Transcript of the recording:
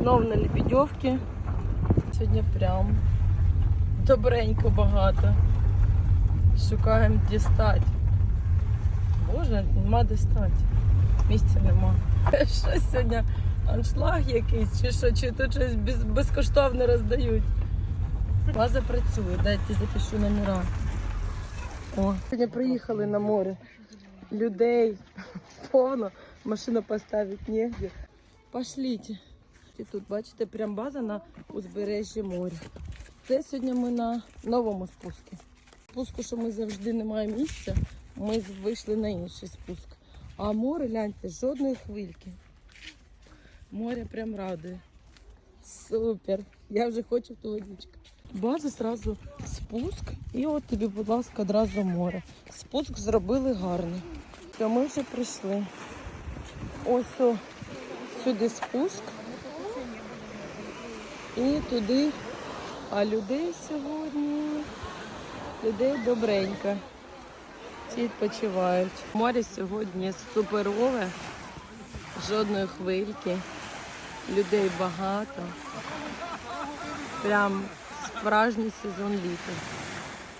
Знов на Лебедьовці. Сьогодні прям добренько багато. Шукаємо де стати. Боже, нема де стати. Місця нема. Що сьогодні аншлаг якийсь, чи що, чи тут щось без, безкоштовно роздають. База працює, дайте запишу номера. О, сьогодні приїхали на море. Людей повно, машину поставити негде. Пошліть. І тут, бачите, прям база на узбережжі моря. Це сьогодні ми на новому спуску. Спуску, що ми завжди не маємо місця, ми вийшли на інший спуск. А море, гляньте, жодної хвильки. Море прям радує. Супер. Я вже хочу ту водичку. База зразу спуск і от тобі, будь ласка, одразу море. Спуск зробили гарний. То ми вже прийшли. Ось о, сюди спуск. І туди. А людей сьогодні людей добренько. Всі відпочивають. Море сьогодні суперове, жодної хвильки, людей багато. Прям справжній сезон літа.